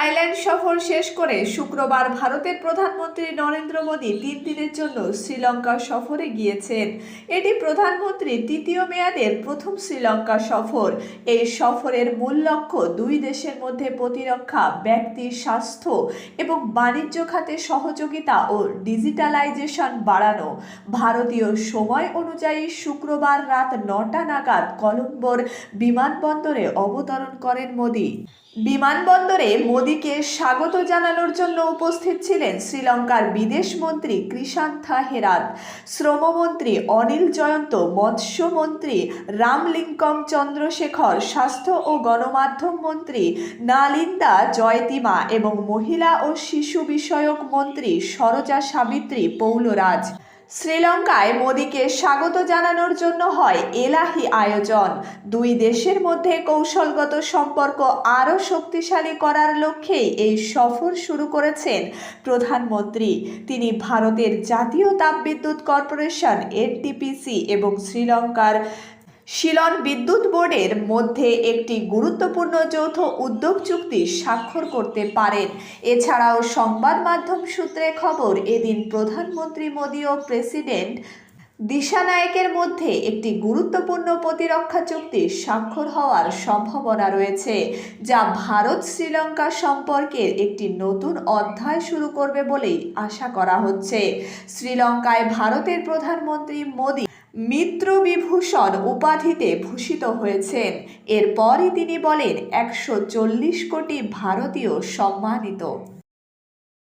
Thailand সফর শেষ করে শুক্রবার ভারতের প্রধানমন্ত্রী নরেন্দ্র মোদী তিন দিনের জন্য শ্রীলঙ্কা সফরে গিয়েছেন। এটি প্রধানমন্ত্রীর তৃতীয় মেয়াদের প্রথম শ্রীলঙ্কা সফর। এই সফরের মূল লক্ষ্য দুই দেশের মধ্যে প্রতিরক্ষা ব্যক্তির স্বাস্থ্য এবং বাণিজ্য খাতে সহযোগিতা ও ডিজিটালাইজেশন বাড়ানো। ভারতীয় সময় অনুযায়ী শুক্রবার রাত নটা নাগাদ কলম্বোর বিমানবন্দরে অবতরণ করেন মোদী। বিমানবন্দরে মোদীকে স্বাগত জানানোর জন্য উপস্থিত ছিলেন শ্রীলঙ্কার বিদেশ মন্ত্রী কৃষান্থা হেরাত শ্রমমন্ত্রী অনিল জয়ন্ত, মৎস্যমন্ত্রী রামলিঙ্কম চন্দ্রশেখর, স্বাস্থ্য ও গণমাধ্যম মন্ত্রী নালিন্দা জয়তিমা এবং মহিলা ও শিশু বিষয়ক মন্ত্রী সরোজা সাবিত্রী পৌলরাজ। শ্রীলঙ্কায় মোদীকে স্বাগত জানানোর জন্য হয় এলাহি আয়োজন। দুই দেশের মধ্যে কৌশলগত সম্পর্ক আরও শক্তিশালী করার লক্ষ্যেই এই সফর শুরু করেছেন প্রধানমন্ত্রী। তিনি ভারতের জাতীয় তাপবিদ্যুৎ কর্পোরেশন, এনটিপিসি এবং শ্রীলঙ্কার শিলন বিদ্যুৎ বোর্ডের মধ্যে একটি গুরুত্বপূর্ণ যৌথ উদ্যোগ চুক্তি স্বাক্ষর করতে পারেন। এছাড়াও সংবাদ মাধ্যম সূত্রে খবর, এদিন প্রধানমন্ত্রী মোদী ও প্রেসিডেন্ট দিশানায়কের মধ্যে একটি গুরুত্বপূর্ণ প্রতিরক্ষা চুক্তি স্বাক্ষর হওয়ার সম্ভাবনা রয়েছে, যা ভারত শ্রীলঙ্কা সম্পর্কের একটি নতুন অধ্যায় শুরু করবে বলেই আশা করা হচ্ছে। শ্রীলঙ্কায় ভারতের প্রধানমন্ত্রী মোদী মিত্র বিভূষণ উপাধিতে ভূষিত হয়েছেন। এরপরই তিনি বলেন একশো চল্লিশ কোটি ভারতীয় সম্মানিত।